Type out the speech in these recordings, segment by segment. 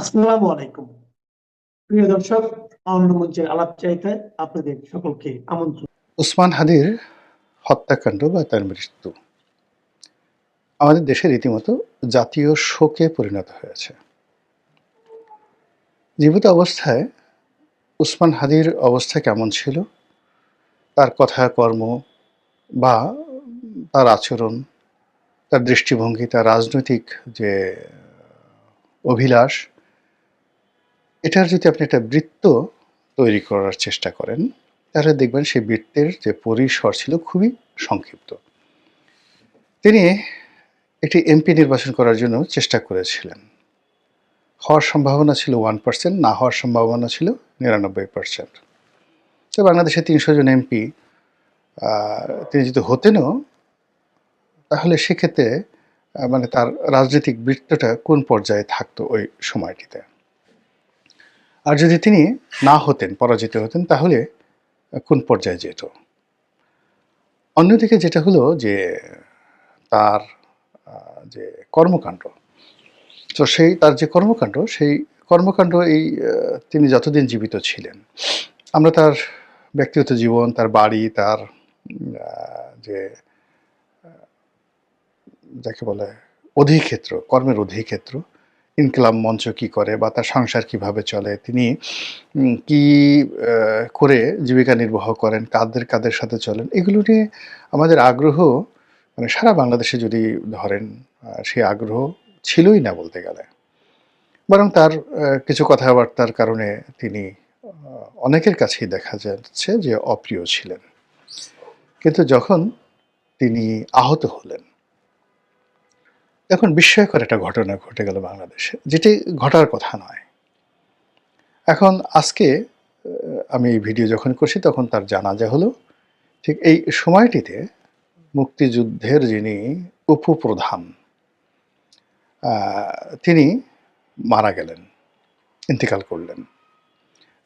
আসসালামু আলাইকুম। প্রিয় দর্শক মঞ্চের আলাপ আপনাদের সকলকে আমন্ত্রণ। ওসমান হাদির হত্যাকাণ্ড বা তার মৃত্যু। আমাদের রীতিমতো জাতীয় শোকে পরিণত হয়েছে। জীবিত অবস্থায় উসমান হাদির অবস্থা কেমন ছিল? তার কথা কর্ম বা তার আচরণ, তার দৃষ্টিভঙ্গি, তার রাজনৈতিক যে অভিলাষ এটার যদি আপনি একটা বৃত্ত তৈরি করার চেষ্টা করেন, তাহলে দেখবেন সেই বৃত্তের যে পরিসর ছিল খুবই সংক্ষিপ্ত। তিনি একটি এমপি নির্বাচন করার জন্য চেষ্টা করেছিলেন। হওয়ার সম্ভাবনা ছিল ওয়ান পার্সেন্ট, না হওয়ার সম্ভাবনা ছিল নিরানব্বই পার্সেন্ট। তো বাংলাদেশে তিনশো জন এমপি তিনি যদি হতেনও, তাহলে সেক্ষেত্রে মানে তার রাজনৈতিক বৃত্তটা কোন পর্যায়ে থাকতো ওই সময়টিতে? আর যদি তিনি না হতেন, পরাজিত হতেন, তাহলে কোন পর্যায়ে যেত? অন্যদিকে যেটা হলো যে তার যে কর্মকাণ্ড, তো সেই, তার যে কর্মকাণ্ড, সেই কর্মকাণ্ড এই তিনি যতদিন জীবিত ছিলেন, আমরা তার ব্যক্তিগত জীবন, তার বাড়ি, তার যে যাকে বলে অধিক্ষেত্র, কর্মের অধিক্ষেত্র ইনকলাম মঞ্চ কি করে বা তার সংসার কীভাবে চলে, তিনি কি করে জীবিকা নির্বাহ করেন, কাদের কাদের সাথে চলেন, এগুলো নিয়ে আমাদের আগ্রহ মানে সারা বাংলাদেশে যদি ধরেন সেই আগ্রহ ছিলই না বলতে গেলে। বরং তার কিছু কথাবার্তার কারণে তিনি অনেকের কাছেই দেখা যাচ্ছে যে অপ্রিয় ছিলেন। কিন্তু যখন তিনি আহত হলেন এখন বিস্ময়কর একটা ঘটনা ঘটে গেল বাংলাদেশে, যেটি ঘটার কথা নয়। এখন আজকে আমি এই ভিডিও যখন করছি, তখন তার জানাজা হলো, ঠিক এই সময়টিতে মুক্তিযুদ্ধের যিনি উপপ্রধান তিনি মারা গেলেন, ইন্তেকাল করলেন।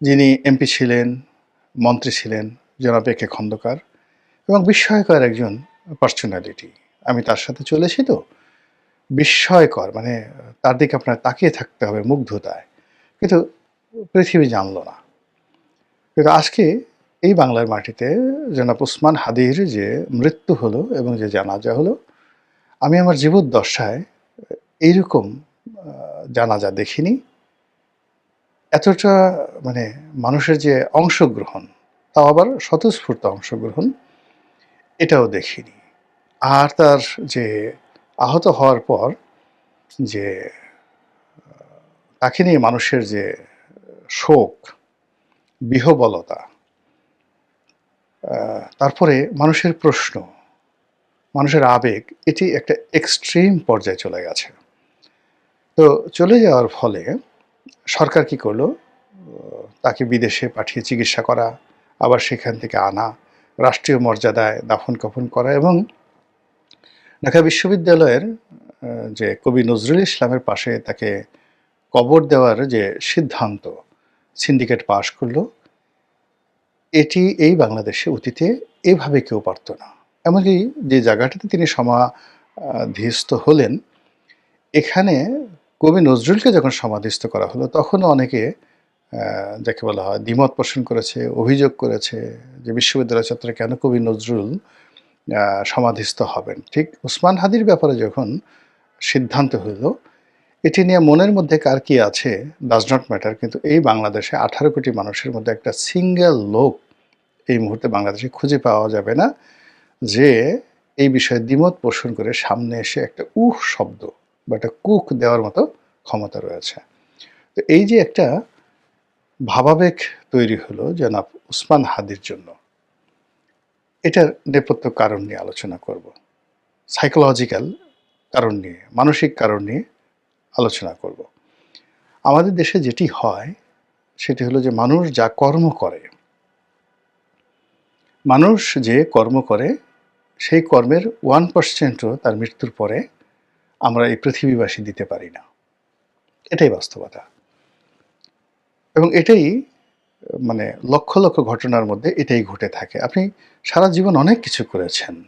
যিনি এমপি ছিলেন, মন্ত্রী ছিলেন, জনাব এ কে খন্দকার এবং বিস্ময়কর একজন পার্সোনালিটি আমি তার সাথে চলেছি তো বিস্ময়কর মানে তার দিকে আপনার তাকিয়ে থাকতে হবে মুগ্ধতায়। কিন্তু পৃথিবী জানল না। কিন্তু আজকে এই বাংলার মাটিতে জনাব উসমান হাদির যে মৃত্যু হলো এবং যে জানাজা হলো, আমি আমার জীবদ্দশায় এইরকম জানাজা দেখিনি। এতটা মানে মানুষের যে অংশগ্রহণ, তাও আবার স্বতঃস্ফূর্ত অংশগ্রহণ, এটাও দেখিনি। আর তার যে আহত হওয়ার পর যে, তাকে নিয়ে মানুষের যে শোক, বিহবলতা তারপরে মানুষের প্রশ্ন, মানুষের আবেগ, এটি একটা এক্সট্রিম পর্যায়ে চলে গেছে। তো চলে যাওয়ার ফলে সরকার কি করল? তাকে বিদেশে পাঠিয়ে চিকিৎসা করা, আবার সেখান থেকে আনা, রাষ্ট্রীয় মর্যাদায় দাফন কাফন করা এবং ঢাকা বিশ্ববিদ্যালয়ের যে কবি নজরুল ইসলামের পাশে তাকে কবর দেওয়ার যে সিদ্ধান্ত সিন্ডিকেট পাশ করল, এটি এই বাংলাদেশে অতীতে এভাবে কেউ পারত না। এমনকি যে জায়গাটাতে তিনি সমাধিস্থ হলেন, এখানে কবি নজরুলকে যখন সমাধিস্থ করা হলো, তখনও অনেকে যাকে বলা হয় দ্বিমত পোষণ করেছে, অভিযোগ করেছে যে বিশ্ববিদ্যালয় ছাত্র কেন কবি নজরুল সমাধিস্থ হবেন। ঠিক? উসমান হাদির ব্যাপারে যখন সিদ্ধান্ত হলো, এটি নিয়ে মনের মধ্যে কার কি আছে ডাজ নট ম্যাটার কিন্তু এই বাংলাদেশে আঠারো কোটি মানুষের মধ্যে একটা সিঙ্গেল লোক এই মুহূর্তে বাংলাদেশে খুঁজে পাওয়া যাবে না, যে এই বিষয়ে দ্বিমত পোষণ করে সামনে এসে একটা উহ শব্দ বা একটা কুক দেওয়ার মতো ক্ষমতা রয়েছে। তো এই যে একটা ভাবাবেগ তৈরি হলো জনাব উসমান হাদির জন্য এটার নেপথ্য কারণ নিয়ে আলোচনা করব। সাইকোলজিক্যাল কারণ নিয়ে, মানসিক কারণ নিয়ে আলোচনা করব। আমাদের দেশে যেটি হয়, সেটি হলো যে মানুষ যা কর্ম করে, মানুষ যে কর্ম করে, সেই কর্মের ওয়ান পার্সেন্টও তার মৃত্যুর পরে আমরা এই পৃথিবীবাসী দিতে পারি না। এটাই বাস্তবতা। এবং এটাই মানে লক্ষ লক্ষ ঘটনার মধ্যে এটাই ঘটে থাকে। আপনি সারা জীবন অনেক কিছু করেছেন।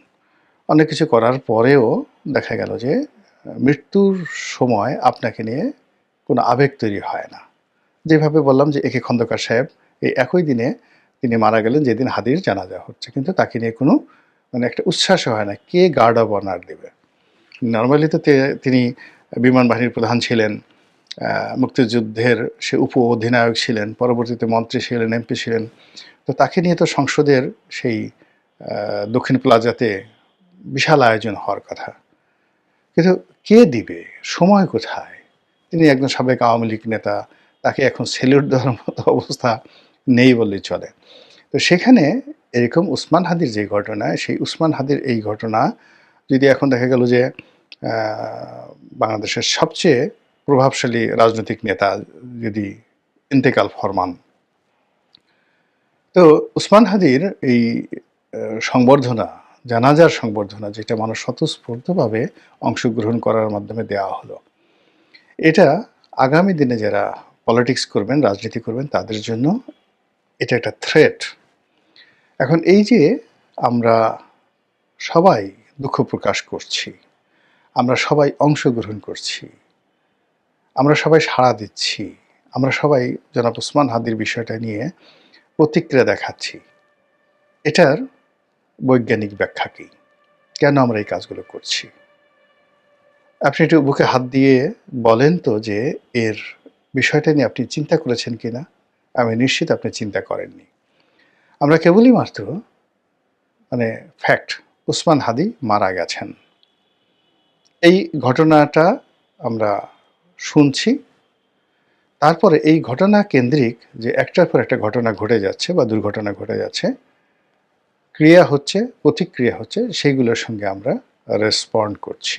অনেক কিছু করার পরেও দেখা গেল যে, মৃত্যুর সময় আপনাকে নিয়ে কোনো আবেগ তৈরি হয় না। যেভাবে বললাম যে একে খন্দকার সাহেব এই একই দিনে তিনি মারা গেলেন, যেদিন হাদির জানাজা হচ্ছে। কিন্তু তাকে নিয়ে কোনো মানে একটা উচ্ছ্বাস হয় না। কে গার্ড অব অনার দেবে? নর্মালি তো তিনি বিমান বাহিনীর প্রধান ছিলেন। মুক্তিযুদ্ধের সে উপ অধিনায়ক ছিলেন, পরবর্তীতে মন্ত্রী ছিলেন, এমপি ছিলেন। তো তাকে নিয়ে তো সংসদের সেই দক্ষিণ প্লাজাতে বিশাল আয়োজন হওয়ার কথা। কিন্তু কে দিবে? সময় কোথায়? তিনি একজন সাবেক আওয়ামী লীগ নেতা, তাকে এখন সেলিউট দেওয়ার মতো অবস্থা নেই বললেই চলে। তো সেখানে এরকম উসমান হাদির যে ঘটনা সেই উসমান হাদির এই ঘটনা যদি এখন দেখা গেল যে বাংলাদেশের সবচেয়ে প্রভাবশালী রাজনৈতিক নেতা যদি ইন্তেকাল ফরমান। তো উসমান হাদির এই সংবর্ধনা, জানাজার সংবর্ধনা যেটা মানুষ স্বতঃস্ফূর্তভাবে অংশগ্রহণ করার মাধ্যমে দেওয়া হলো, এটা আগামী দিনে যারা পলিটিক্স করবেন, রাজনীতি করবেন, তাদের জন্য এটা একটা থ্রেট এখন এই যে আমরা সবাই দুঃখ প্রকাশ করছি, আমরা সবাই অংশগ্রহণ করছি আমরা সবাই সাড়া দিচ্ছি। আমরা সবাই জনাব ওসমান হাদির বিষয়টা নিয়ে প্রতিক্রিয়া দেখাচ্ছি। এটার বৈজ্ঞানিক ব্যাখ্যা কী? কেন আমরা এই কাজগুলো করছি? আপনি একটু বুকে হাত দিয়ে বলেন তো যে এর বিষয়টা নিয়ে আপনি চিন্তা করেছেন কিনা? আমি নিশ্চিত আপনি চিন্তা করেননি। আমরা কেবলই মাত্র মানে ফ্যাক্ট উসমান হাদি মারা গেছেন। এই ঘটনাটা আমরা শুনছি। তারপরে এই ঘটনা কেন্দ্রিক যে একটার পর একটা ঘটনা ঘটে যাচ্ছে বা দুর্ঘটনা ঘটে যাচ্ছে, ক্রিয়া হচ্ছে, প্রতিক্রিয়া হচ্ছে, সেইগুলোর সঙ্গে আমরা রেসপন্ড করছি।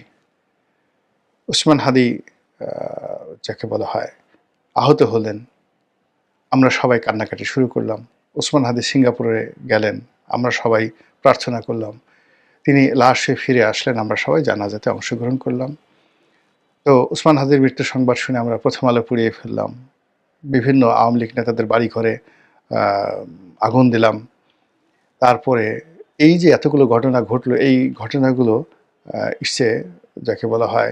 উসমান হাদি যাকে বলা হয়, আহত হলেন। আমরা সবাই কান্নাকাটি শুরু করলাম। ওসমান হাদি সিঙ্গাপুরে গেলেন। আমরা সবাই প্রার্থনা করলাম। তিনি লাশে ফিরে আসলেন। আমরা সবাই জানাজাতে অংশগ্রহণ করলাম। তো উসমান হাদির মৃত্যু সংবাদ শুনে আমরা প্রথম আলো পুড়িয়ে ফেললাম। বিভিন্ন আওয়ামী লীগ নেতাদের বাড়ি ঘরে আগুন দিলাম। তারপরে এই যে এতগুলো ঘটনা ঘটলো, এই ঘটনাগুলো ইসে যাকে বলা হয়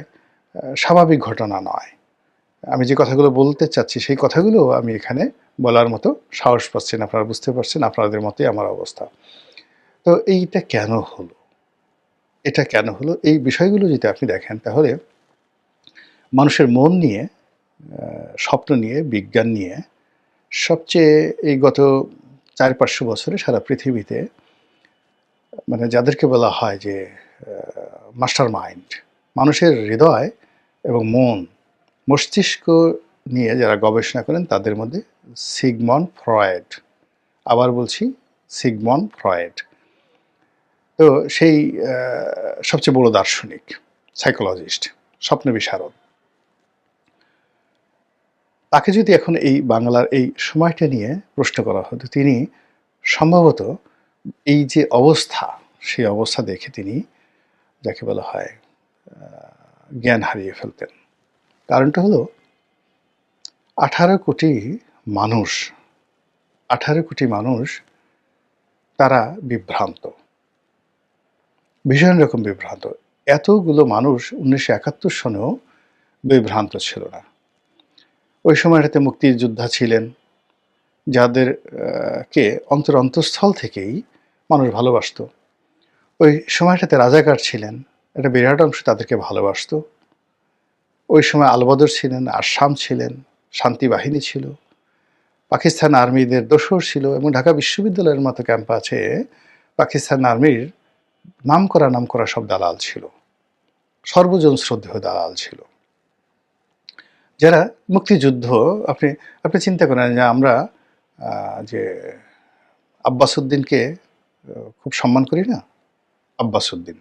স্বাভাবিক ঘটনা নয়। আমি যে কথাগুলো বলতে চাচ্ছি, সেই কথাগুলো আমি এখানে বলার মতো সাহস পাচ্ছি না, আপনারা বুঝতে পারছেন, আপনাদের মতোই আমার অবস্থা। তো এইটা কেন হলো? এটা কেন হলো? এই বিষয়গুলো যদি আপনি দেখেন, তাহলে মানুষের মন নিয়ে স্বপ্ন নিয়ে, বিজ্ঞান নিয়ে সবচেয়ে এই গত চার পাঁচশো বছরে সারা পৃথিবীতে মানে যাদেরকে বলা হয় যে মাস্টার মাইন্ড, মানুষের হৃদয় এবং মন, মস্তিষ্ক নিয়ে যারা গবেষণা করেন তাদের মধ্যে সিগমন ফ্রয়েড, আবার বলছি সিগমন ফ্রয়েড। তো সেই সবচেয়ে বড় দার্শনিক, সাইকোলজিস্ট স্বপ্ন বিশারদ তাকে যদি এখন এই বাংলার এই সময়টা নিয়ে প্রশ্ন করা হতো তিনি সম্ভবত এই যে অবস্থা, সেই অবস্থা দেখে তিনি যাকে বলা হয় জ্ঞান হারিয়ে ফেলতেন। কারণটা হলো, আঠারো কোটি মানুষ, আঠারো কোটি মানুষ তারা বিভ্রান্ত। ভীষণ রকম বিভ্রান্ত। এতগুলো মানুষ উনিশশো একাত্তর সনেও বিভ্রান্ত ছিল না। ওই সময়টাতে মুক্তিযোদ্ধা ছিলেন, যাদের কে অন্তর অন্তঃস্থল থেকেই মানুষ ভালোবাসতো। ওই সময়টাতে রাজাকার ছিলেন, একটা বিরাট অংশ তাদেরকে ভালোবাসতো। ওই সময় আলবদর ছিলেন, আসাম ছিলেন, শান্তি বাহিনী ছিল, পাকিস্তান আর্মিদের দোসর ছিল এবং ঢাকা বিশ্ববিদ্যালয়ের মতো ক্যাম্পাসে পাকিস্তান আর্মির নাম করা নাম করা সব দালাল ছিল, সর্বজন শ্রদ্ধেয় দালাল ছিল। যারা মুক্তিযুদ্ধ, আপনি আপনি চিন্তা করেন যে আমরা যে আব্বাস উদ্দিনকে খুব সম্মান করি না? আব্বাস উদ্দিন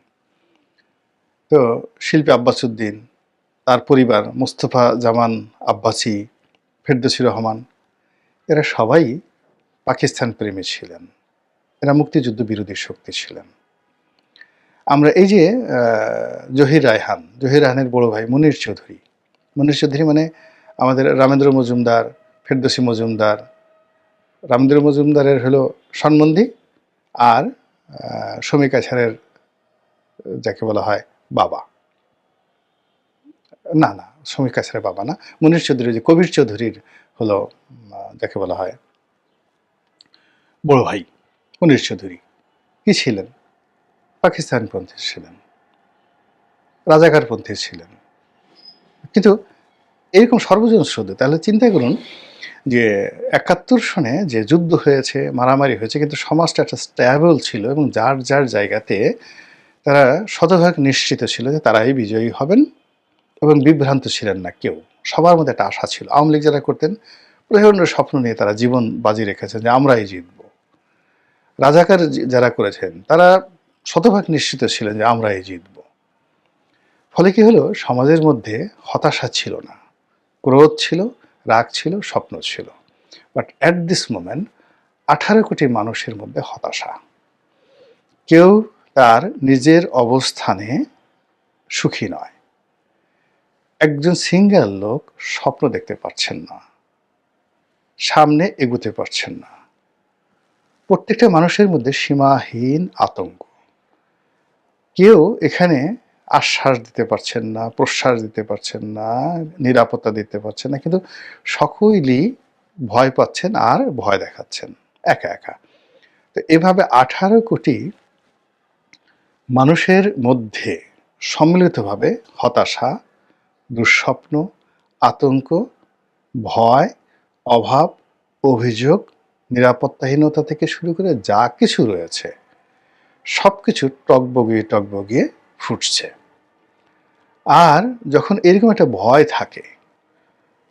তো শিল্পী আব্বাস উদ্দিন তার পরিবার মুস্তফা জামান আব্বাসি, ফেরদৌসি রহমান, এরা সবাই পাকিস্তান প্রেমী ছিলেন। এরা মুক্তিযুদ্ধ বিরোধী শক্তি ছিলেন। আমরা এই যে জহির রায়হান, জহির রায়হানের বড় ভাই মনির চৌধুরী মনির চৌধুরী মানে আমাদের রামেন্দ্র মজুমদার, ফেরদৌসি মজুমদার। রামেন্দ্র মজুমদারের হলো সন্বন্ধী আর শমিকা ছাড়ের যাকে বলা হয় বাবা। না না শ্রমিক কাছের বাবা না। মনির চৌধুরী, যে কবির চৌধুরীর হলো যাকে বলা হয় বড় ভাই মনির চৌধুরী। কি ছিলেন? পাকিস্তানপন্থী ছিলেন। রাজাকারপন্থী ছিলেন। কিন্তু এরকম সর্বজন শ্রদ্ধে, তাহলে চিন্তা করুন যে একাত্তর সনে যে যুদ্ধ হয়েছে, মারামারি হয়েছে, কিন্তু সমাজটা একটা স্ট্যাবল ছিল এবং যার যার জায়গাতে তারা শতভাগ নিশ্চিত ছিল যে তারাই বিজয়ী হবেন এবং বিভ্রান্ত ছিলেন না কেউ। সবার মধ্যে একটা আশা ছিল। আওয়ামী লীগ যারা করতেন প্রচণ্ড স্বপ্ন নিয়ে তারা জীবন বাজি রেখেছেন যে আমরাই জিতব। রাজাকার যারা করেছেন, তারা শতভাগ নিশ্চিত ছিলেন যে আমরাই জিতব। ফলে কি হলো? সমাজের মধ্যে হতাশা ছিল না। ক্রোধ ছিল, রাগ ছিল, স্বপ্ন ছিল। বাট অ্যাট দিস মোমেন্ট আঠারো কোটি মানুষের মধ্যে হতাশা। কেউ তার নিজের অবস্থানে সুখী নয়। একজন সিঙ্গেল লোক স্বপ্ন দেখতে পারছেন না। সামনে এগুতে পারছেন না। প্রত্যেকটা মানুষের মধ্যে সীমাহীন আতঙ্ক। কেউ এখানে আশ্বাস দিতে পারছেন না, প্রশ্বাস দিতে পারছেন না, নিরাপত্তা দিতে পারছেন না, কিন্তু সকলেই ভয় পাচ্ছেন আর ভয় দেখাচ্ছেন, একা একা। তো এভাবে আঠারো কোটি মানুষের মধ্যে সম্মিলিতভাবে হতাশা, দুঃস্বপ্ন, আতঙ্ক, ভয়, অভাব, অভিযোগ, নিরাপত্তাহীনতা থেকে শুরু করে যা কিছু রয়েছে সব কিছু টকবগিয়ে টকবগিয়ে ফুটছে। আর যখন এরকম একটা ভয় থাকে,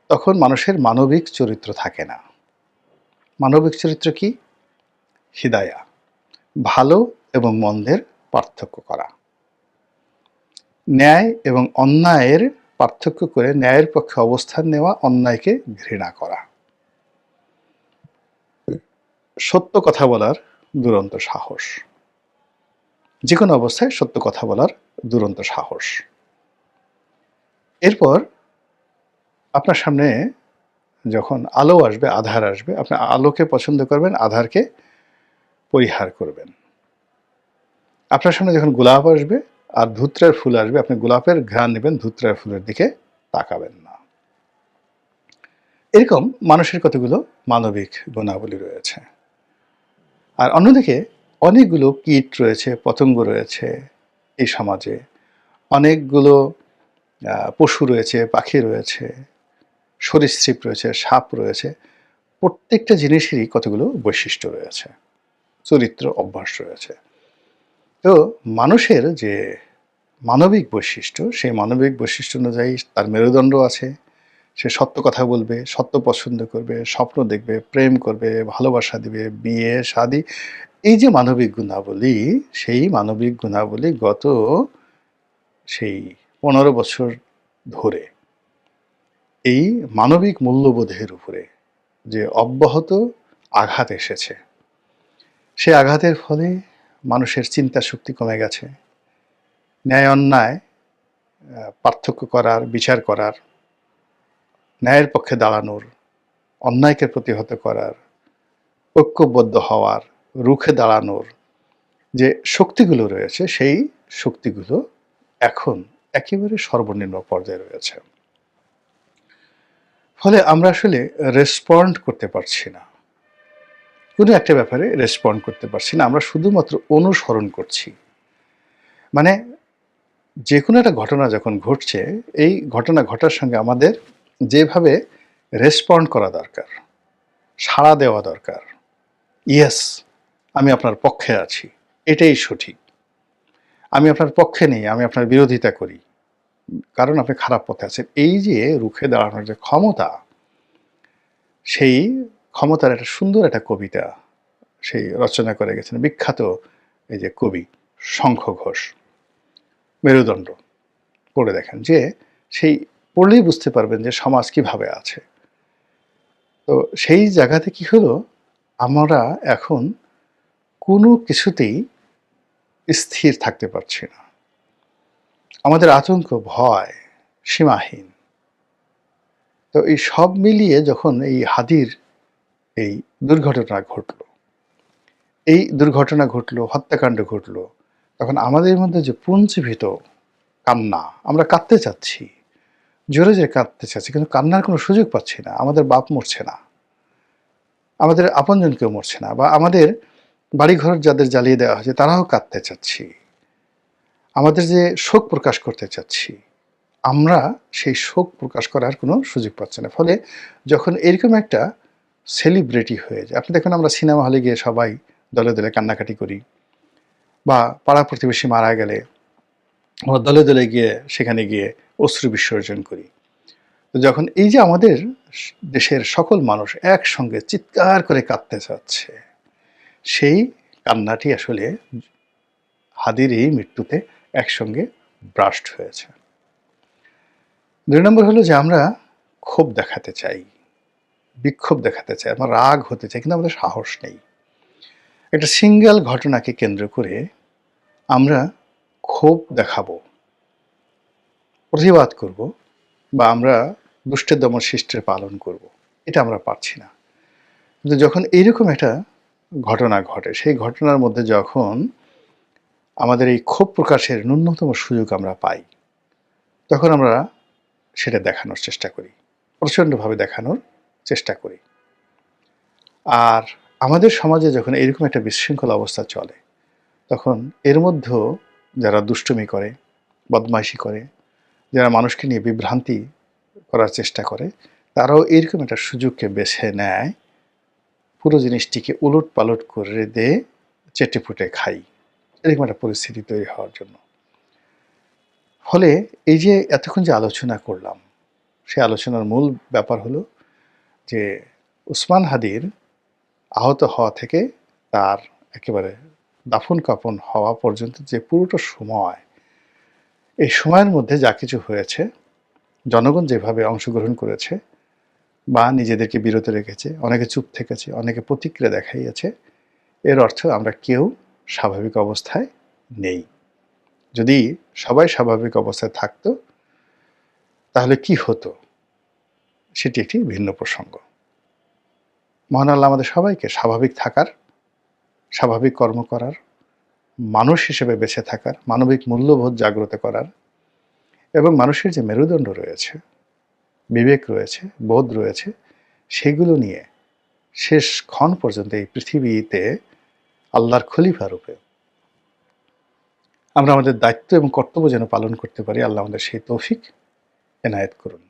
তখন মানুষের মানবিক চরিত্র থাকে না। মানবিক চরিত্র কি? হিদায়া, ভালো এবং মন্দের পার্থক্য করা। ন্যায় এবং অন্যায়ের পার্থক্য করে ন্যায়ের পক্ষে অবস্থান নেওয়া, অন্যায়কে ঘৃণা করা। সত্য কথা বলার দুরন্ত সাহস। যে কোনো অবস্থায় সত্য কথা বলার দুরন্ত সাহস। এরপর আপনার সামনে যখন আলো আসবে, আধার আসবে, আপনি আলোকে পছন্দ করবেন, আধারকে পরিহার করবেন। আপনার সামনে যখন গোলাপ আসবে আর ধুত্রার ফুল আসবে, আপনি গোলাপের ঘ্রাণ নেবেন, ধুত্রার ফুলের দিকে তাকাবেন না। এরকম মানুষের কতগুলো মানবিক গুণাবলী রয়েছে। আর অন্যদিকে অনেকগুলো কীট রয়েছে, পতঙ্গ রয়েছে এই সমাজে। অনেকগুলো পশু রয়েছে, পাখি রয়েছে সরীসৃপ রয়েছে, সাপ রয়েছে, প্রত্যেকটা জিনিসেরই কতগুলো বৈশিষ্ট্য রয়েছে, চরিত্র, অভ্যাস রয়েছে। তো মানুষের যে মানবিক বৈশিষ্ট্য, সেই মানবিক বৈশিষ্ট্য অনুযায়ী তার মেরুদণ্ড আছে। সে সত্য কথা বলবে, সত্য পছন্দ করবে, স্বপ্ন দেখবে, প্রেম করবে, ভালোবাসা দিবে, বিয়ে, শাদি। এই যে মানবিক গুণাবলী, সেই মানবিক গুণাবলী গত সেই পনেরো বছর ধরে। এই মানবিক মূল্যবোধের উপরে যে অব্যাহত আঘাত এসেছে সেই আঘাতের ফলে মানুষের চিন্তা শক্তি কমে গেছে। ন্যায় অন্যায় পার্থক্য করার, বিচার করার, ন্যায়ের পক্ষে দাঁড়ানোর, অন্যায়কে প্রতিহত করার, ঐক্যবদ্ধ হওয়ার, রুখে দাঁড়ানোর যে শক্তিগুলো রয়েছে, সেই শক্তিগুলো এখন একেবারে সর্বনিম্ন পর্যায়ে রয়েছে। ফলে আমরা আসলে রেসপন্ড করতে পারছি না। কোনো একটা ব্যাপারে রেসপন্ড করতে পারছি না। আমরা শুধুমাত্র অনুসরণ করছি। মানে যে কোনো একটা ঘটনা যখন ঘটছে, এই ঘটনা ঘটার সঙ্গে আমাদের যেভাবে রেসপন্ড করা দরকার, সাড়া দেওয়া দরকার ইয়েস আমি আপনার পক্ষে আছি, এটাই সঠিক। আমি আপনার পক্ষে নেই, আমি আপনার বিরোধিতা করি। কারণ আপনি খারাপ পথে আছেন। এই যে রুখে দাঁড়ানোর যে ক্ষমতা, সেই ক্ষমতার একটা সুন্দর একটা কবিতা সেই রচনা করে গেছেন বিখ্যাত এই যে কবি শঙ্খ ঘোষ। মেরুদণ্ড পড়ে দেখেন যে সেই পড়লেই বুঝতে পারবেন যে সমাজ কীভাবে আছে। তো সেই জায়গাতে কি হলো? আমরা এখন কোনো কিছুতেই স্থির থাকতে পারছি না। আমাদের আতঙ্ক, ভয় সীমাহীন। তো এই সব মিলিয়ে যখন এই হাদির এই দুর্ঘটনা ঘটলো, এই দুর্ঘটনা ঘটলো, হত্যাকাণ্ড ঘটলো, তখন আমাদের মধ্যে যে পুঞ্জীভূত কান্না, আমরা কাঁদতে চাচ্ছি, জোরে জোরে কাঁদতে চাচ্ছি, কিন্তু কান্নার কোনো সুযোগ পাচ্ছি না, আমাদের বাপ মরছে না, আমাদের আপনজন কেউ মরছে না, বা আমাদের বাড়িঘর যাদের জ্বালিয়ে দেওয়া হয়েছে, তারাও কাঁদতে চাচ্ছি। আমাদের যে শোক প্রকাশ করতে চাচ্ছি, আমরা সেই শোক প্রকাশ করার কোনো সুযোগ পাচ্ছি না। ফলে যখন এরকম একটা সেলিব্রিটি হয়ে যায়, আপনি দেখুন আমরা সিনেমা হলে গিয়ে সবাই দলে দলে কান্নাকাটি করি, বা পাড়া প্রতিবেশী মারা গেলে আমরা দলে দলে গিয়ে সেখানে গিয়ে অশ্রু বিসর্জন করি। তো যখন এই যে আমাদের দেশের সকল মানুষ একসঙ্গে চিৎকার করে কাঁদতে চাচ্ছে সেই কান্নাটি আসলে হাদির এই মৃত্যুতে একসঙ্গে ব্রাস্ট হয়েছে। দুই নম্বর হলো যে আমরা ক্ষোভ দেখাতে চাই, বিক্ষোভ দেখাতে চাই, আমরা রাগ হতে চাই, কিন্তু আমাদের সাহস নেই। একটা সিঙ্গেল ঘটনাকে কেন্দ্র করে আমরা ক্ষোভ দেখাবো, প্রতিবাদ করব, বা আমরা দুষ্টের দমন শিষ্টের পালন করব, এটা আমরা পারছি না। কিন্তু যখন এইরকম একটা ঘটনা ঘটে। সেই ঘটনার মধ্যে যখন আমাদের এই ক্ষোভ প্রকাশের ন্যূনতম সুযোগ আমরা পাই, তখন আমরা সেটা দেখানোর চেষ্টা করি, প্রচণ্ডভাবে দেখানোর চেষ্টা করি। আর আমাদের সমাজে যখন এরকম একটা বিশৃঙ্খল অবস্থা চলে, তখন এর মধ্যেও যারা দুষ্টুমি করে, বদমাইশি করে, যারা মানুষকে নিয়ে বিভ্রান্তি করার চেষ্টা করে, তারাও এরকম একটা সুযোগকে বেছে নেয় পুরো জিনিসটিকে উলট পালট করে দিয়ে চেটে ফুটে খাই। এরকম একটা পরিস্থিতি তৈরি হওয়ার জন্য। ফলে এই যে এতক্ষণ যে আলোচনা করলাম, সে আলোচনার মূল ব্যাপার হলো যে উসমান হাদির আহত হওয়া থেকে তার একেবারে দাফন কাফন হওয়া পর্যন্ত যে পুরোটা সময়, এই সময়ের মধ্যে যা কিছু হয়েছে, জনগণ যেভাবে অংশগ্রহণ করেছে বা নিজেদেরকে বিরত রেখেছে, অনেকে চুপ থেকেছে, অনেকে প্রতিক্রিয়া দেখাইয়াছে। এর অর্থ আমরা কেউ স্বাভাবিক অবস্থায় নেই। যদি সবাই স্বাভাবিক অবস্থায় থাকতো, তাহলে কি হতো? সেটি একটি ভিন্ন প্রসঙ্গ। মহান আল্লাহ আমাদের সবাইকে স্বাভাবিক থাকার, স্বাভাবিক কর্ম করার, মানুষ হিসেবে বেঁচে থাকার, মানবিক মূল্যবোধ জাগ্রত করার এবং মানুষের যে মেরুদণ্ড রয়েছে বিবেক রয়েছে, বোধ রয়েছে, সেগুলো নিয়ে শেষ ক্ষণ পর্যন্ত এই পৃথিবীতে আল্লাহর খলিফা রূপে আমরা আমাদের দায়িত্ব এবং কর্তব্য যেন পালন করতে পারি, আল্লাহ আমাদের সেই তৌফিক এনায়েত করুন।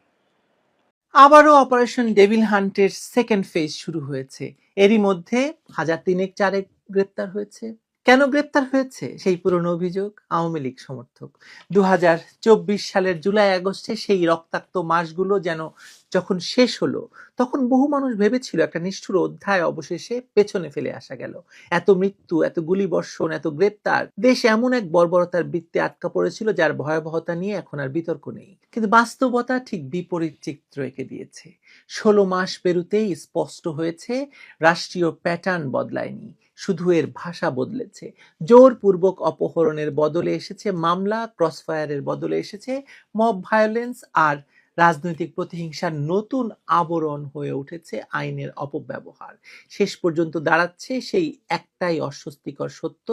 আবারও অপারেশন ডেভিল হান্টের সেকেন্ড ফেজ শুরু হয়েছে। এরই মধ্যে হাজার তিনেক চারেক গ্রেপ্তার হয়েছে। কেন গ্রেপ্তার হয়েছে? সেই পুরনো অভিযোগ আওয়ামী লীগ সমর্থক। দু সালের জুলাই আগস্টে সেই রক্তাক্ত মাসগুলো যেন যখন শেষ হলো, তখন বহু মানুষ ভেবেছিল একটা নিষ্ঠুর অধ্যায় অবশেষে পেছনে ফেলে আসা গেল। এত মৃত্যু, এত গুলিবর্ষণ, এত গ্রেপ্তার, দেশ এমন এক বর্বরতার বৃত্তে আটকা পড়েছিল যার ভয়াবহতা নিয়ে এখন আর বিতর্ক নেই। কিন্তু বাস্তবতা ঠিক বিপরীত চিত্র এঁকে দিয়েছে। ষোলো মাস পেরুতেই স্পষ্ট হয়েছে, রাষ্ট্রীয় প্যাটার্ন বদলায়নি। শুধু এর ভাষা বদলেছে। জোরপূর্বক অপহরণের বদলে এসেছে মামলা, ক্রসফায়ারের বদলে এসেছে মব ভায়োলেন্স আর রাজনৈতিক প্রতিহিংসার নতুন আবরণ হয়ে উঠেছে আইনের অপব্যবহার। শেষ পর্যন্ত দাঁড়াচ্ছে সেই একটাই অস্বস্তিকর সত্য,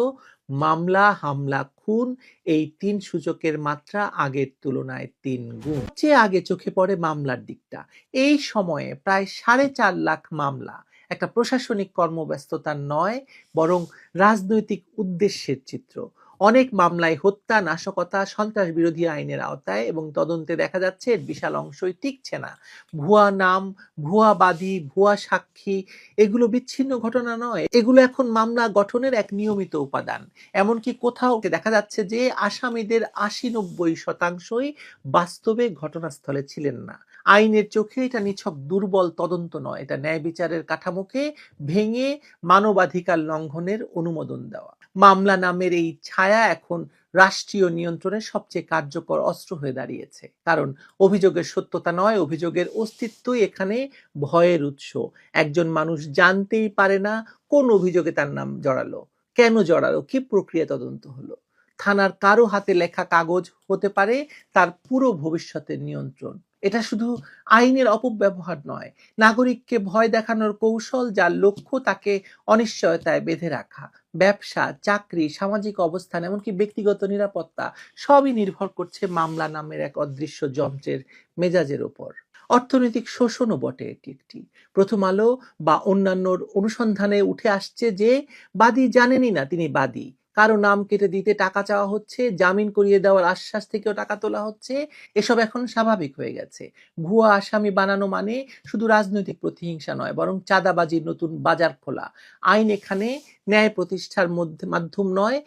মামলা, হামলা, খুন, এই তিন সূচকের মাত্রা আগের তুলনায় তিন গুণ। যে আগে চোখে পড়ে মামলার দিকটা। এই সময়ে প্রায় সাড়ে চার লাখ মামলা একটা প্রশাসনিক কর্মব্যস্ততা নয়, বরং রাজনৈতিক উদ্দেশ্যের চিত্র। অনেক মামলায় হত্যা, নাশকতা সন্ত্রাস বিরোধী আইনের আওতায় এবং তদন্তে দেখা যাচ্ছে এর বিশাল অংশই টিকছে না। ভুয়া নাম, ভুয়া বাদী, ভুয়া সাক্ষী, এগুলো বিচ্ছিন্ন ঘটনা নয়। এগুলো এখন মামলা গঠনের এক নিয়মিত উপাদান। এমনকি কোথাও দেখা যাচ্ছে যে আসামিদের আশি নব্বই শতাংশই বাস্তবে ঘটনাস্থলে ছিলেন না। আইনের চোখে এটা নিছক দুর্বল তদন্ত নয়। এটা ন্যায় বিচারের কাঠামোকে ভেঙে মানবাধিকার লঙ্ঘনের অনুমোদন দেওয়া। মামলা নামের এই ছায়া এখন রাষ্ট্রীয় নিয়ন্ত্রণের সবচেয়ে কার্যকর অস্ত্র হয়ে দাঁড়িয়েছে। কারণ অভিযোগের সত্যতা নয়, অভিযোগের অস্তিত্বই এখানে ভয়ের উৎস। একজন মানুষ জানতেই পারে না কোন অভিযোগে তার নাম জড়ালো। কেন জড়ালো? কি প্রক্রিয়া তদন্ত হলো? থানার কারও হাতে লেখা কাগজ হতে পারে তার পুরো ভবিষ্যতের নিয়ন্ত্রণ। এটা শুধু আইনের অপব্যবহার নয়, নাগরিককে ভয় দেখানোর কৌশল যার লক্ষ্য তাকে অনিশ্চয়তায় বেঁধে রাখা। ব্যবসা, চাকরি, সামাজিক অবস্থান, এমনকি ব্যক্তিগত নিরাপত্তা সবই নির্ভর করছে মামলা নামের এক অদৃশ্য যন্ত্রের মেজাজের ওপর। অর্থনৈতিক শোষণও বটে এটি একটি। প্রথম আলো বা অন্যান্যর অনুসন্ধানে উঠে আসছে যে বাদী জানেনই না তিনি বাদী। কারও নাম কেটে দিতে টাকা চাওয়া হচ্ছে, জামিন করিয়ে দেওয়ার আশ্বাস থেকেও টাকা তোলা হচ্ছে, এসব এখন স্বাভাবিক হয়ে গেছে। ভুয়া আসামি বানানো মানে শুধু রাজনৈতিক প্রতিহিংসা নয়, বরং চাঁদাবাজির নতুন বাজার খোলা। আইন এখানে ন্যায় প্রতিষ্ঠার মধ্যে মাধ্যম নয়,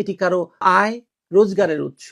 এটি কারও আয়, রোজগারের উৎস।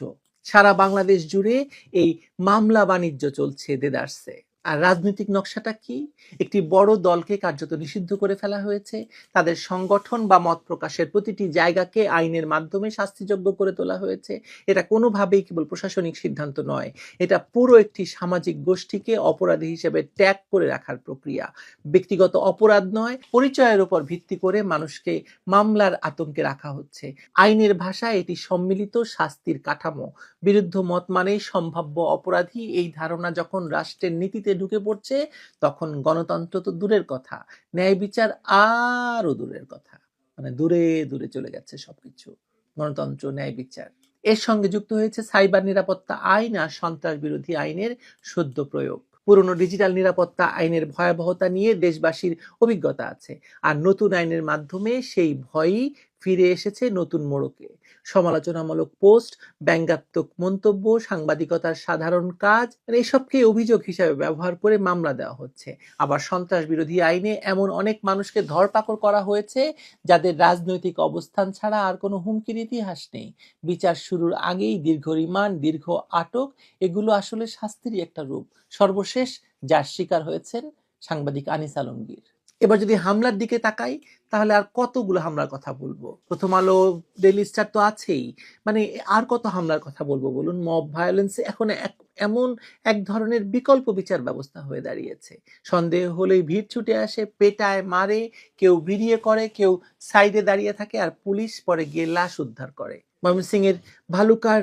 সারা বাংলাদেশ জুড়ে এই মামলা বাণিজ্য চলছে দেদারসে। আর রাজনৈতিক নকশাটা কি? একটি বড় দলকে কার্যত নিষিদ্ধ করে ফেলা হয়েছে। তাদের সংগঠন বা মত প্রকাশের প্রতিটি জায়গাকে আইনের মাধ্যমে শাস্তিযোগ্য করে তোলা হয়েছে। এটা কোনোভাবেই কেবল প্রশাসনিক সিদ্ধান্ত নয়। এটা পুরো একটি সামাজিক গোষ্ঠীকে অপরাধী হিসেবে ট্যাগ করে রাখার প্রক্রিয়া। ব্যক্তিগত অপরাধ নয়, পরিচয়ের উপর ভিত্তি করে মানুষকে মামলার আতঙ্কে রাখা হচ্ছে। আইনের ভাষায় এটি সম্মিলিত শাস্তির কাঠামো। বিরুদ্ধ মত মানেই সম্ভাব্য অপরাধী এই ধারণা যখন রাষ্ট্রের নীতিতে ঢুকে পড়ছে, তখন গণতন্ত্র তো দূরের কথা, ন্যায় বিচার আরও দূরের কথা মানে দূরে দূরে চলে গেছে সবকিছু, গণতন্ত্র, ন্যায় বিচার। এর সঙ্গে যুক্ত হয়েছে সাইবার নিরাপত্তা আইন আর সন্ত্রাস বিরোধী আইনের সদ্য প্রয়োগ। পুরনো ডিজিটাল নিরাপত্তা আইনের ভয়াবহতা নিয়ে দেশবাসীর অভিজ্ঞতা আছে, আর নতুন আইনের মাধ্যমে সেই ভয়ই ফিরে এসেছে নতুন মোড়কে। সমালোচনামূলক পোস্ট, ব্যঙ্গাত্মক মন্তব্য, সাংবাদিকতার সাধারণ কাজ মানে এসবকে অভিযোগ হিসাবে ব্যবহার করে মামলা দেওয়া হচ্ছে। আবার সন্ত্রাস বিরোধী আইনে এমন অনেক মানুষকে ধরপাকড় করা হয়েছে, যাদের রাজনৈতিক অবস্থান ছাড়া আর কোনো হুমকির ইতিহাস নেই। বিচার শুরুর আগেই দীর্ঘ রিমান্ড, দীর্ঘ আটক, এগুলো আসলে শাস্তিরই একটা রূপ। সর্বশেষ, যার শিকার হয়েছেন সাংবাদিক আনিস আলমগীর। এবার যদি হামলার দিকে তাকাই, তাহলে আর কতগুলো হামলার কথা বলব? প্রথম আলো ডেইলি স্টার তো আছেই। মানে আর কত হামলার কথা বলব বলুন? মব ভায়োলেন্স এখন এক, এমন এক ধরনের বিকল্প বিচার ব্যবস্থা হয়ে দাঁড়িয়েছে। সন্দেহ হলেই ভিড় ছুটে আসে, পেটায়, মারে, কেউ ভিড়িয়ে করে, কেউ সাইডে দাঁড়িয়ে থাকে আর পুলিশ পরে গিয়ে লাশ উদ্ধার করে। ময়মনসিং এর ভালুকার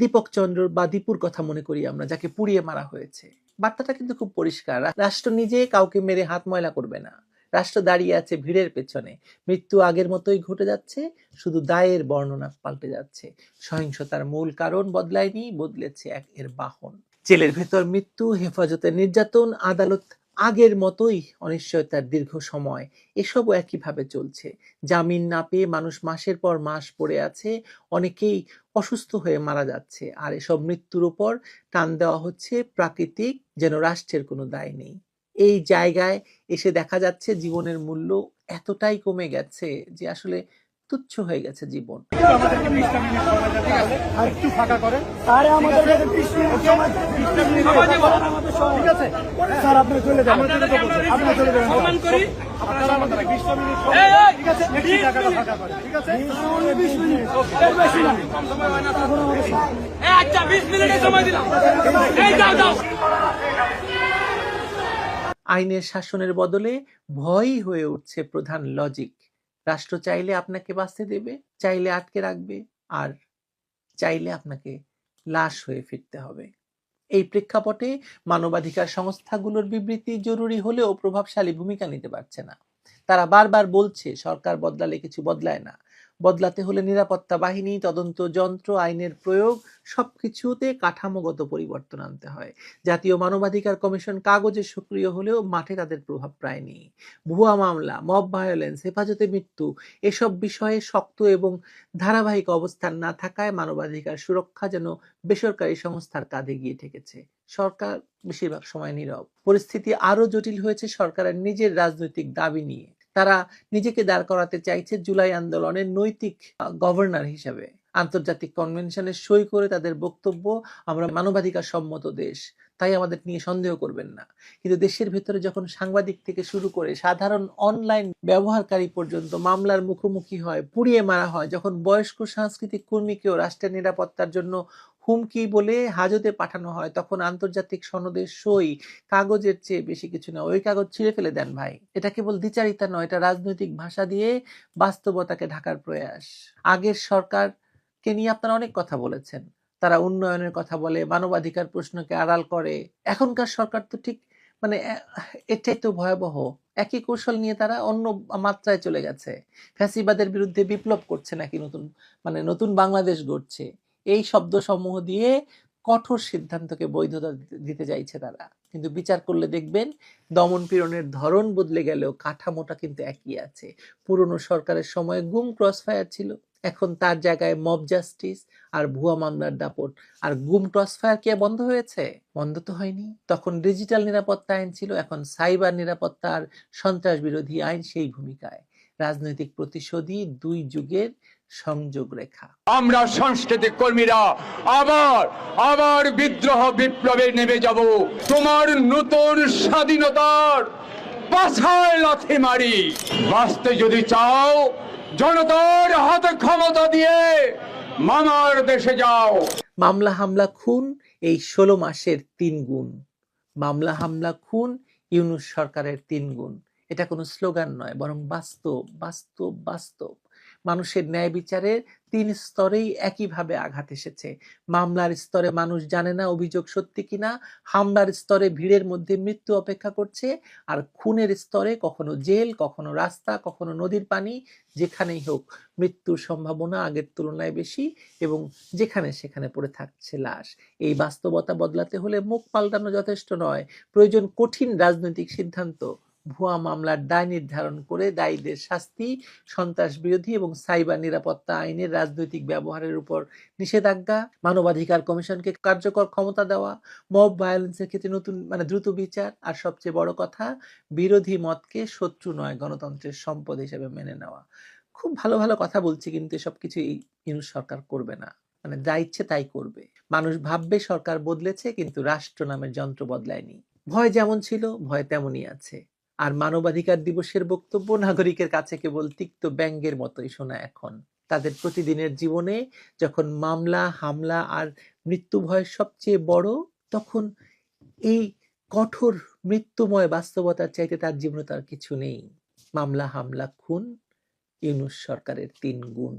দীপক চন্দ্র বা দীপুর কথা মনে করি আমরা, যাকে পুড়িয়ে মারা হয়েছে। বার্তাটা কিন্তু খুব পরিষ্কার। রাষ্ট্র নিজে কাউকে মেরে হাত ময়লা করবে না। রাষ্ট্র দাঁড়িয়ে আছে ভিড়ের পেছনে। মৃত্যু আগের মতোই ঘটে যাচ্ছে, শুধু দায়ের বর্ণনা পাল্টে যাচ্ছে। সহিংসতার মূল কারণ বদলায়নি, বদলেছে এক এর বাহন। জেলের ভেতর মৃত্যু হেফাজতে নির্যাতন, আদালত আগের মতোই অনিশ্চয়তার দীর্ঘ সময়। এসবও একইভাবে চলছে। জামিন না পেয়ে মানুষ মাসের পর মাস পড়ে আছে, অনেকেই অসুস্থ হয়ে মারা যাচ্ছে। আর এসব মৃত্যুর উপর টান দেওয়া হচ্ছে প্রাকৃতিক, যেন রাষ্ট্রের কোনো দায় নেই। এই জায়গায় এসে দেখা যাচ্ছে জীবনের মূল্য এতটাই কমে গেছে যে আসলে তুচ্ছ হয়ে গেছে জীবন। আরে আমাদের কাছে 20 মিনিট সময় দেন। 20 মিনিট সময় দেব। ঠিক আছে? স্যার আপনি চলে যান। আপনি চলে যান। সম্মান করি? আপনারা আমাদের 20 মিনিট সময় এই, এই, ঠিক আছে? একটু টাকাটা ফাঁকা করে ঠিক আছে? 20 মিনিট এর বেশি না এই আচ্ছা বিশ মিনিটের সময় দিলাম। এই যাও যাও। আইনের শাসনের বদলে ভয়ই হয়ে উঠছে প্রধান লজিক রাষ্ট্র চাইলে আপনাকে বাঁচতে দেবে, চাইলে আটকে রাখবে, আর চাইলে আপনাকে লাশ হয়ে ফিরতে হবে। এই প্রেক্ষাপটে মানবাধিকার সংস্থাগুলোর বিবৃতি জরুরি হলেও প্রভাবশালী ভূমিকা নিতে পারছে না। তারা বারবার বলছে, সরকার বদলালে কিছু বদলায় না। বদলাতে হলে নিরাপত্তা বাহিনী, তদন্ত যন্ত্র, আইনের প্রয়োগ, সবকিছুতে কাঠামোগত পরিবর্তন আনতে হয়। জাতীয় মানবাধিকার কমিশন কাগজে সক্রিয় হলেও মাঠে তাদের প্রভাব প্রায় নেই। ভুয়া মামলা, মব ভায়োলেন্স, হেফাজতে মৃত্যু, এসব বিষয়ে শক্ত এবং ধারাবাহিক অবস্থান না থাকায় মানবাধিকার সুরক্ষা যেন বেসরকারি সংস্থার কাঁধে গিয়ে ঠেকেছে। সরকার বেশিরভাগ সময় নীরব। পরিস্থিতি আরও জটিল হয়েছে সরকারের নিজের রাজনৈতিক দাবি নিয়ে। তারা নিজেকে দাঁড় করাতে চাইছে জুলাই আন্দোলনের নৈতিক গভর্নর হিসেবে। আন্তর্জাতিক কনভেনশনে সই করে তাদের বক্তব্য, আমরা মানবাধিকার সম্মত দেশ, তাই আমাদের নিয়ে সন্দেহ করবেন না। কিন্তু দেশের ভেতরে যখন সাংবাদিক থেকে শুরু করে সাধারণ অনলাইন ব্যবহারকারী পর্যন্ত মামলার মুখোমুখি হয়, পুড়িয়ে মারা হয়, যখন বয়স্ক সাংস্কৃতিক কর্মীকেও রাষ্ট্রের নিরাপত্তার জন্য হুমকি বলে হাজতে পাঠানো হয়, তখন আন্তর্জাতিক সনদের সই কাগজের চেয়ে বেশি কিছু না। ওই কাগজ ছিঁড়ে ফেলে দেন ভাই। এটা কেবল দ্বিচারিতা নয়, এটা রাজনৈতিক ভাষা দিয়ে বাস্তবতাকে ঢাকার প্রয়াস। আগের সরকারকে নিয়ে আপনারা অনেক কথা বলেছেন। তারা উন্নয়নের কথা বলে, মানবাধিকার প্রশ্নকে আড়াল করে। এখনকার সরকার তো ঠিক মানে এটাই তো ভয়াবহ। একই কৌশল নিয়ে তারা অন্য মাত্রায় চলে গেছে। ফ্যাসিবাদের বিরুদ্ধে বিপ্লব করছে নাকি নতুন মানে নতুন বাংলাদেশ গড়ছে। এই শব্দ সমূহ দিয়ে কঠোর সিদ্ধান্তকে বৈধতা দিতে- চাইছে তারা। কিন্তু বিচার করলে দেখবেন, দমন পীড়নের ধরন বদলে গেলেও কাঠামোটা কিন্তু একই আছে। পুরনো সরকারের সময় গুম ক্রসফায়ার ছিল। এখন তার জায়গায় মব জাস্টিস আর ভুয়া মামলার দাপট। আর গুম ক্রস ক্রসফায়ার কে বন্ধ হয়েছে? বন্ধ তো হয়নি। তখন ডিজিটাল নিরাপত্তা আইন ছিল, এখন সাইবার নিরাপত্তা আর সন্ত্রাস বিরোধী আইন সেই ভূমিকায়। রাজনৈতিক প্রতিশোধী দুই যুগের সংযোগ রেখা। আমরা সাংস্কৃতিক কর্মীরা আবার আবার বিদ্রোহ বিপ্লবে নেমে যাব। তোমার নতুন স্বাধীনতার পাছায় লাথি মারি। বাঁচতে যদি চাও জনতার হাতে ক্ষমতা দিয়ে মামার দেশে যাও। মামলা হামলা খুন এই ষোলো মাসের তিন গুণ। মামলা হামলা খুন ইউনুস সরকারের তিন গুণ। এটা কোনো স্লোগান নয় বরং বাস্তব বাস্তব বাস্তব। মানুষের ন্যায় বিচারের তিন স্তরেই একইভাবে আঘাত এসেছে। মামলার স্তরে মানুষ জানে না অভিযোগ সত্যি কিনা, হামলার স্তরে ভিড়ের মধ্যে মৃত্যু অপেক্ষা করছে, আর খুনের স্তরে কখনো জেল, কখনো রাস্তা, কখনো নদীর পানি, যেখানেই হোক মৃত্যুর সম্ভাবনা আগের তুলনায় বেশি এবং যেখানে সেখানে পড়ে থাকছে লাশ। এই বাস্তবতা বদলাতে হলে মুখ পাল্টানো যথেষ্ট নয়। প্রয়োজন কঠিন রাজনৈতিক সিদ্ধান্ত। ভুয়া মামলার দায় নির্ধারণ করে দায়ীদের শাস্তি, সন্ত্রাস বিরোধী এবং সাইবার নিরাপত্তা আইনের রাজনৈতিক ব্যবহারের উপর নিষেধাজ্ঞা, মানবাধিকার কমিশনকে কার্যকর ক্ষমতা দেওয়া, মব ভায়োলেন্সের ক্ষেত্রে নতুন মানে দ্রুত বিচার, আর সবচেয়ে বড় কথা, বিরোধী মতকে শত্রু নয়, গণতন্ত্রের সম্পদ হিসেবে মেনে নেওয়া। খুব ভালো ভালো কথা বলছি, কিন্তু এসব কিছু ইউনুস সরকার করবে না। মানে যা ইচ্ছে তাই করবে। মানুষ ভাববে সরকার বদলেছে, কিন্তু রাষ্ট্র নামের যন্ত্র বদলায়নি। ভয় যেমন ছিল, ভয় তেমনই আছে। আর মানবাধিকার দিবসের বক্তব্য নাগরিকের কাছে কেবল তিক্ত ব্যঙ্গের মতোই শোনা এখন। তাদের প্রতিদিনের জীবনে যখন মামলা, হামলা আর মৃত্যু ভয় সবচেয়ে বড়, তখন এই কঠোর মৃত্যুময় বাস্তবতার চাইতে তার জীবনে তার কিছু নেই। মামলা, হামলা, খুন, ইউনুস সরকারের তিন গুণ।